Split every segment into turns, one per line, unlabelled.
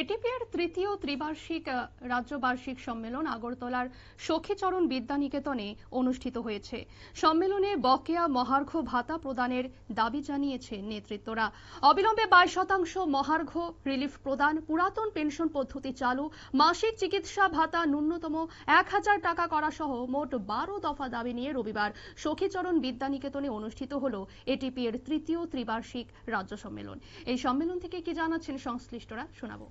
এটিপির তৃতীয় ত্রিবার্ষিক আহ, রাজ্যবার্ষিক সম্মেলন আগরতলার সখীচরণ বিদ্যানিকেতনে অনুষ্ঠিত হয়েছে। সম্মেলনে বকেয়া মহার্ঘ ভাতা প্রদানের দাবি জানিয়েছে নেতৃত্বরা। অবিলম্বে বাইশ শতাংশ মহার্ঘ রিলিফ প্রদান পুরাতন পেনশন পদ্ধতি চালু মাসিক চিকিৎসা ভাতা ন্যূনতম এক হাজার টাকা করা সহ মোট বারো দফা দাবি নিয়ে রবিবার সখীচরণ বিদ্যানিকেতনে অনুষ্ঠিত হল এটিপি এর তৃতীয় ত্রিবার্ষিক রাজ্য সম্মেলন। এই সম্মেলন থেকে কি জানাচ্ছেন সংশ্লিষ্টরা শোনাবো।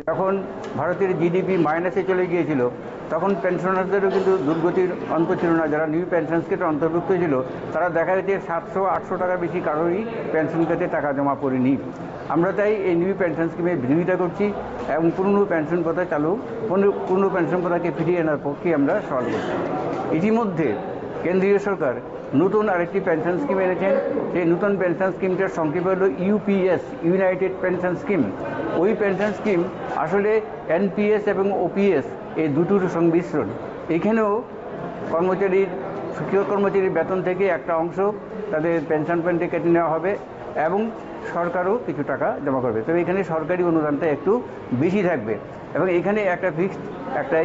যখন ভারতের জিডিপি মাইনাসে চলে গিয়েছিল, তখন পেনশনারদেরও কিন্তু দুর্গতির অন্ত ছিল না। যারা নিউ পেনশন স্কিমে অন্তর্ভুক্ত ছিল, তারা দেখা যাচ্ছে সাতশো, আটশো টাকা বেশি কারোরই পেনশন খাতে টাকা জমা করেনি। আমরা তাই এই নিউ পেনশন স্কিমের বিরোধিতা করছি এবং পুরনো পেনশন প্রথা চালু, পুরনো পেনশন প্রথাকে ফিরিয়ে আনার পক্ষে আমরা সওয়াল করছি ইতিমধ্যে কেন্দ্রীয় সরকার নতুন আরেকটি পেনশন স্কিম এনেছেন। সেই নতুন পেনশন স্কিমটার সংক্ষেপ হল ইউপিএস ইউনাইটেড পেনশন স্কিম ওই পেনশন স্কিম আসলে এনপিএস এবং ওপিএস এই দুটোর সংমিশ্রণ। এখানেও কর্মচারীর শিক্ষক কর্মচারীর বেতন থেকে একটা অংশ তাদের পেনশন ফান্ডে কেটে নেওয়া হবে এবং সরকারও কিছু টাকা জমা করবে। তবে এখানে সরকারি অনুদানটা একটু বেশি থাকবে এবং এখানে একটা ফিক্সড একটা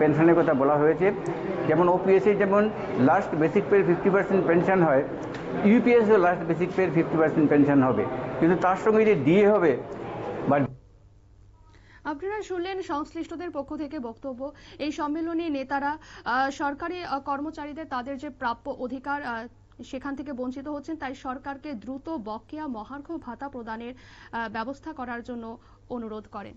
পেনশনের কথা বলা হয়েছে। যেমন ওপিএসে যেমন last basic pay fifty percent pension হয় ইউপিএসও last basic pay fifty percent pension হবে। কিন্তু তার সঙ্গে যে ডিএ হবে, বা
আপনারা শুনলেন সংশ্লিষ্টদের পক্ষ থেকে বক্তব্য। এই সম্মেলনে নেতারা সরকারি কর্মচারীদের তাদের যে প্রাপ্য অধিকার সেখান থেকে বঞ্চিত হচ্ছেন, তাই সরকারকে দ্রুত বকেয়া মহার্ঘ ভাতা প্রদানের ব্যবস্থা করার জন্য অনুরোধ করেন।